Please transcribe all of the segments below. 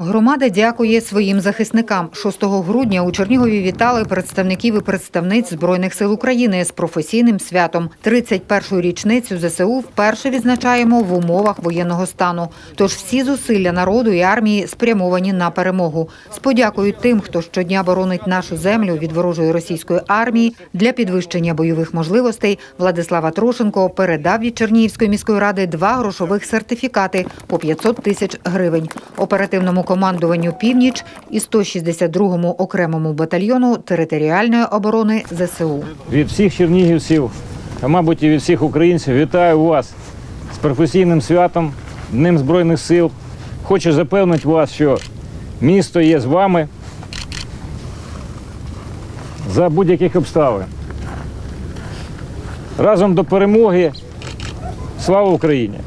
Громада дякує своїм захисникам. 6 грудня у Чернігові вітали представників і представниць Збройних сил України з професійним святом. 31-ю річницю ЗСУ вперше відзначаємо в умовах воєнного стану. Тож всі зусилля народу і армії спрямовані на перемогу. З подякою тим, хто щодня боронить нашу землю від ворожої російської армії для підвищення бойових можливостей. Владислава Трошенко передав від Чернігівської міської ради два грошових сертифікати по 500 тисяч гривень. Оперативному командуванню Північ і 162-му окремому батальйону територіальної оборони ЗСУ. Від всіх чернігівців, а мабуть і від всіх українців, вітаю вас з професійним святом, Днем Збройних сил. Хочу запевнити вас, що місто є з вами за будь-яких обставин. Разом до перемоги. Слава Україні!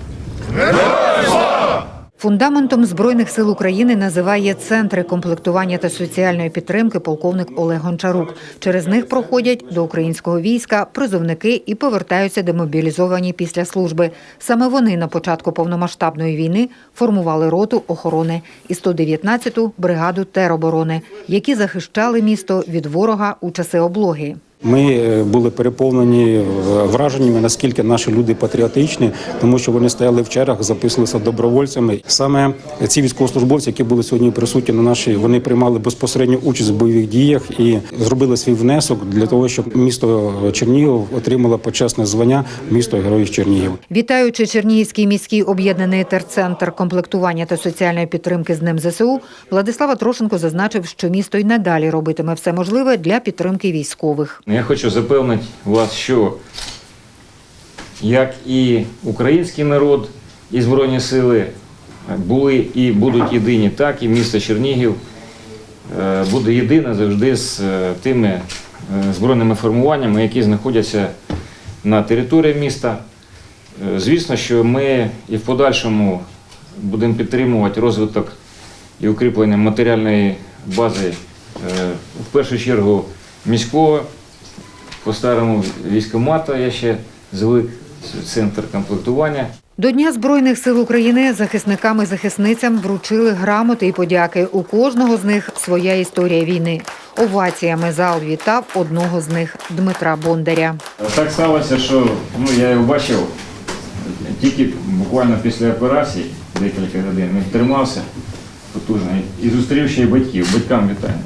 Фундаментом Збройних сил України називає центри комплектування та соціальної підтримки полковник Олег Гончарук. Через них проходять до українського війська призовники і повертаються демобілізовані після служби. Саме вони на початку повномасштабної війни формували роту охорони і 119-ту бригаду тероборони, які захищали місто від ворога у часи облоги. Ми е, були переповнені е, враженнями, наскільки наші люди патріотичні, тому що вони стояли в чергах, записувалися добровольцями. Саме ці військовослужбовці, які були сьогодні присутні на нашій, вони приймали безпосередню участь в бойових діях і зробили свій внесок для того, щоб місто Чернігів отримало почесне звання місто Героїв Чернігів. Вітаючи Чернігівський міський об'єднаний терцентр комплектування та соціальної підтримки з Днем ЗСУ, Владислава Трошенко зазначив, що місто й надалі робитиме все можливе для підтримки військових. Я хочу запевнити вас, що як і український народ, і Збройні сили були і будуть єдині, так і місто Чернігів е, буде єдине завжди з е, тими е, збройними формуваннями, які знаходяться на території міста. Е, Звісно, що ми і в подальшому будемо підтримувати розвиток і укріплення матеріальної бази, е, в першу чергу міського по старому військомату я ще звик, центр комплектування. До Дня Збройних сил України захисникам і захисницям вручили грамоти і подяки. У кожного з них своя історія війни. Оваціями зал вітав одного з них Дмитра Бондаря. Так сталося, що ну, я його бачив тільки буквально після операції, декілька годин, він тримався потужно і зустрів ще й батьків. Батькам вітання.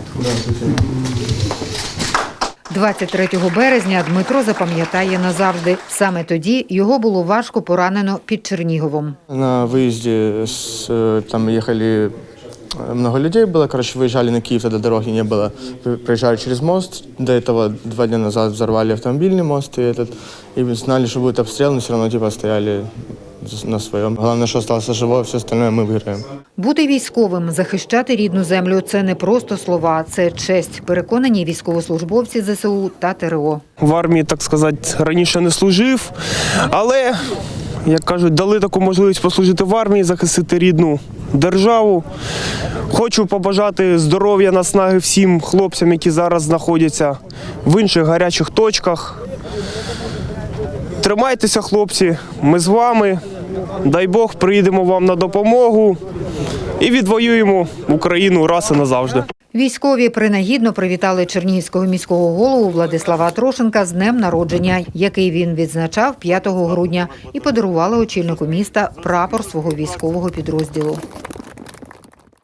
23 березня Дмитро запам'ятає назавжди. Саме тоді його було важко поранено під Черніговом. На выезде с, э, там ехали э, много людей было, короче, выезжали на Киев, тогда дороги не было. При- Проезжали через мост. До этого два дня назад взорвали автомобильный мост и этот. И знали, что будет обстрел, но все равно типа стояли за- на своем. Главное, что остался живой, все остальное мы выиграем. Бути військовим, захищати рідну землю це не просто слова, це честь. Переконані військовослужбовці ЗСУ та ТРО. в армії, так сказати, раніше не служив, але, як кажуть, дали таку можливість послужити в армії, захистити рідну державу. Хочу побажати здоров'я, наснаги всім хлопцям, які зараз знаходяться в інших гарячих точках. Тримайтеся, хлопці, ми з вами. Дай Бог, приїдемо вам на допомогу і відвоюємо Україну раз і назавжди. Військові принагідно привітали Чернігівського міського голову Владислава Трошенка з днем народження, який він відзначав 5 грудня, і подарували очільнику міста прапор свого військового підрозділу.